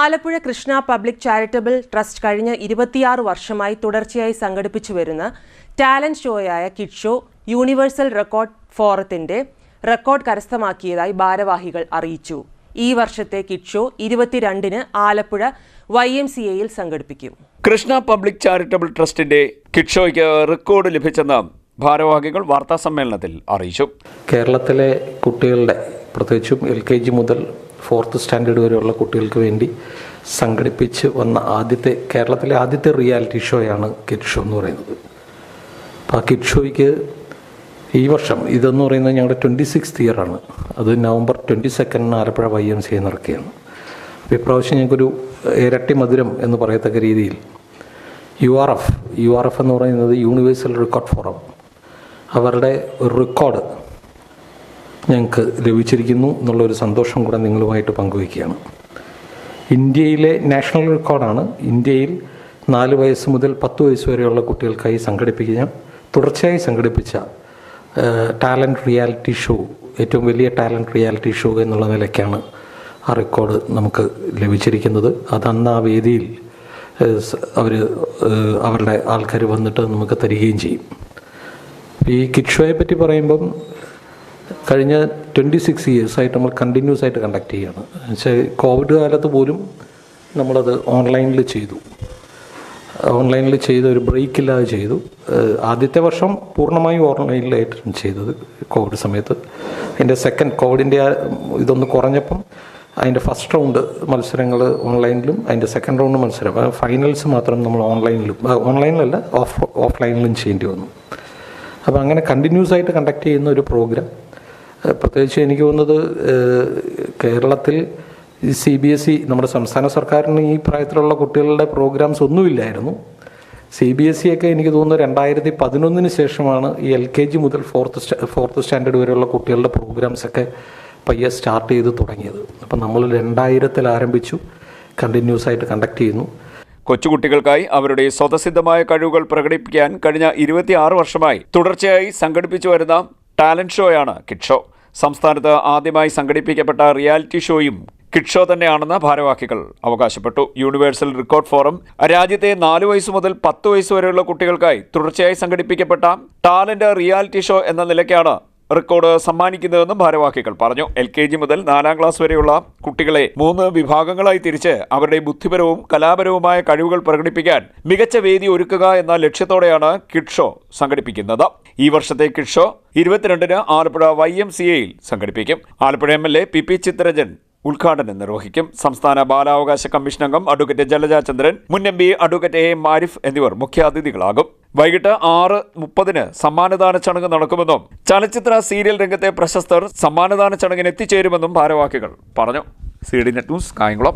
Alappuzha Krishna public charitable trust കഴിഞ്ഞ ഇരുപത്തിയാറ് വർഷമായി തുടർച്ചയായി സംഘടിപ്പിച്ചു വരുന്ന ടാലന്റ് ഷോയായ കിഡ് ഷോ യൂണിവേഴ്സൽ റെക്കോർഡ് ഫോറത്തിന്റെ റെക്കോർഡ് കരസ്ഥമാക്കിയതായി ഭാരവാഹികൾ അറിയിച്ചു. ഈ വർഷത്തെ കിഡ് ഷോ ഇരുപത്തിരണ്ടിന് ആലപ്പുഴ വൈ എം സി എയിൽ സംഘടിപ്പിക്കും. കൃഷ്ണ പബ്ലിക് ചാരിറ്റബിൾ ട്രസ്റ്റിന്റെ കിഡ് ഷോയ്ക്ക് റെക്കോർഡ് ലഭിച്ചെന്ന് ഭാരവാഹികൾ വാർത്താസമ്മേളനത്തിൽ അറിയിച്ചു. കേരളത്തിലെ കുട്ടികളുടെ പ്രത്യേകിച്ചും എൽ കെ ജി മുതൽ ഫോർത്ത് സ്റ്റാൻഡേർഡ് വരെയുള്ള കുട്ടികൾക്ക് വേണ്ടി സംഘടിപ്പിച്ച് വന്ന ആദ്യത്തെ കേരളത്തിലെ ആദ്യത്തെ റിയാലിറ്റി ഷോയാണ് കിഡ് ഷോ എന്ന് പറയുന്നത്. അപ്പോൾ ആ കിഡ് ഷോയ്ക്ക് ഈ വർഷം ഇതെന്ന് പറയുന്നത് ഞങ്ങളുടെ ട്വന്റി സിക്സ് ഇയറാണ്. അത് നവംബർ ട്വന്റി സെക്കൻഡിന് ആലപ്പുഴ വൈ എം സി നടക്കുകയാണ്. അപ്പോൾ ഇപ്രാവശ്യം ഞങ്ങൾക്കൊരു ഇരട്ടി മധുരം എന്ന് പറയത്തക്ക രീതിയിൽ U R F U R F എന്ന് പറയുന്നത് യൂണിവേഴ്സൽ റെക്കോർഡ് ഫോറം. അവരുടെ റെക്കോർഡ് ഞങ്ങൾക്ക് ലഭിച്ചിരിക്കുന്നു എന്നുള്ളൊരു സന്തോഷം കൂടെ നിങ്ങളുമായിട്ട് പങ്കുവയ്ക്കുകയാണ്. ഇന്ത്യയിലെ നാഷണൽ റെക്കോർഡാണ്. ഇന്ത്യയിൽ നാല് വയസ്സ് മുതൽ പത്ത് വയസ്സ് വരെയുള്ള കുട്ടികൾക്കായി സംഘടിപ്പിക്കുക തുടർച്ചയായി സംഘടിപ്പിച്ച ടാലന്റ് റിയാലിറ്റി ഷോ ഏറ്റവും വലിയ ടാലന്റ് റിയാലിറ്റി ഷോ എന്നുള്ള നിലയ്ക്കാണ് ആ റെക്കോർഡ് നമുക്ക് ലഭിച്ചിരിക്കുന്നത്. അത് അന്ന് ആ വേദിയിൽ അവർ അവരുടെ ആൾക്കാർ വന്നിട്ട് നമുക്ക് തരികയും ചെയ്യും. ഈ കിഡ് ഷോയെ പറ്റി പറയുമ്പം കഴിഞ്ഞ ട്വന്റി സിക്സ് ഇയേഴ്സായിട്ട് നമ്മൾ കണ്ടിന്യൂസ് ആയിട്ട് കണ്ടക്ട് ചെയ്യുകയാണ് പക്ഷേ കോവിഡ് കാലത്ത് പോലും നമ്മളത് ഓൺലൈനിൽ ചെയ്തു. ഓൺലൈനിൽ ചെയ്ത് ഒരു ബ്രേക്ക് ഇല്ലാതെ ചെയ്തു. ആദ്യത്തെ വർഷം പൂർണമായും ഓൺലൈനിലായിട്ടാണ് ചെയ്തത് കോവിഡ് സമയത്ത്. അതിന്റെ സെക്കൻഡ് കോവിഡിന്റെ ഇതൊന്ന് കുറഞ്ഞപ്പം അതിന്റെ ഫസ്റ്റ് റൗണ്ട് മത്സരങ്ങൾ ഓൺലൈനിലും അതിന്റെ സെക്കൻഡ് റൗണ്ട് മത്സരം ഫൈനൽസ് മാത്രം നമ്മൾ ഓൺലൈനിലും ഓൺലൈനിലല്ല ഓഫ് ഓഫ്ലൈനിലും ചെയ്യേണ്ടി വന്നു. അപ്പോൾ അങ്ങനെ കണ്ടിന്യൂസ് ആയിട്ട് കണ്ടക്ട് ചെയ്യുന്ന ഒരു പ്രോഗ്രാം പ്രത്യേകിച്ച് എനിക്ക് തോന്നുന്നത് കേരളത്തിൽ സി ബി എസ് ഇ നമ്മുടെ സംസ്ഥാന സർക്കാരിന് ഈ പ്രായത്തിലുള്ള കുട്ടികളുടെ പ്രോഗ്രാംസ് ഒന്നുമില്ലായിരുന്നു. സി ബി എസ് ഇ ഒക്കെ എനിക്ക് തോന്നുന്നു രണ്ടായിരത്തി പതിനൊന്നിന് ശേഷമാണ് ഈ എൽ കെ ജി മുതൽ ഫോർത്ത് ഫോർത്ത് സ്റ്റാൻഡേർഡ് വരെയുള്ള കുട്ടികളുടെ പ്രോഗ്രാംസ് ഒക്കെ പയ്യെ സ്റ്റാർട്ട് ചെയ്ത് തുടങ്ങിയത്. അപ്പം നമ്മൾ രണ്ടായിരത്തിൽ ആരംഭിച്ചു കണ്ടിന്യൂസ് ആയിട്ട് കണ്ടക്ട് ചെയ്യുന്നു. കൊച്ചുകുട്ടികൾക്കായി അവരുടെ സ്വതസിദ്ധമായ കഴിവുകൾ പ്രകടിപ്പിക്കാൻ കഴിഞ്ഞ ഇരുപത്തിയാറ് വർഷമായി തുടർച്ചയായി സംഘടിപ്പിച്ചു വരുന്ന ടാലന്റ് ഷോയാണ് കിഡ് ഷോ. സംസ്ഥാനത്ത് ആദ്യമായി സംഘടിപ്പിക്കപ്പെട്ട റിയാലിറ്റി ഷോയും കിഡ് ഷോ തന്നെയാണെന്ന് ഭാരവാഹികൾ അവകാശപ്പെട്ടു. യൂണിവേഴ്സൽ റെക്കോർഡ് ഫോറം രാജ്യത്തെ നാല് വയസ്സ് മുതൽ പത്ത് വയസ്സ് വരെയുള്ള കുട്ടികൾക്കായി തുടർച്ചയായി സംഘടിപ്പിക്കപ്പെട്ട ടാലന്റ് റിയാലിറ്റി ഷോ എന്ന നിലയ്ക്കാണ് റെക്കോർഡ് സമ്മാനിക്കുന്നതെന്നും ഭാരവാഹികൾ പറഞ്ഞു. എൽ കെ ജി മുതൽ നാലാം ക്ലാസ് വരെയുള്ള കുട്ടികളെ മൂന്ന് വിഭാഗങ്ങളായി തിരിച്ച് അവരുടെ ബുദ്ധിപരവും കലാപരവുമായ കഴിവുകൾ പ്രകടിപ്പിക്കാൻ മികച്ച വേദി ഒരുക്കുക എന്ന ലക്ഷ്യത്തോടെയാണ് കിഡ് ഷോ സംഘടിപ്പിക്കുന്നത്. ഈ വർഷത്തെ കിഡ് ഷോ ഇരുപത്തിരണ്ടിന് ആലപ്പുഴ വൈ എം സി എയിൽ സംഘടിപ്പിക്കും. Alappuzha M L A P P Chitharanjan ഉദ്ഘാടനം നിർവഹിക്കും. സംസ്ഥാന ബാലാവകാശ കമ്മീഷൻ അംഗം അഡ്വക്കേറ്റ് ജലജാചന്ദ്രൻ മുൻ എം പി അഡ്വക്കേറ്റ് എ മാരിഫ് എന്നിവർ മുഖ്യാതിഥികളാകും. വൈകിട്ട് ആറ് മുപ്പതിന് സമ്മാനദാന ചടങ്ങ് നടക്കുമെന്നും ചലച്ചിത്ര സീരിയൽ രംഗത്തെ പ്രശസ്തർ സമ്മാനദാന ചടങ്ങിന് എത്തിച്ചേരുമെന്നും ഭാരവാഹികൾ പറഞ്ഞു. C D net news Kayamkulam.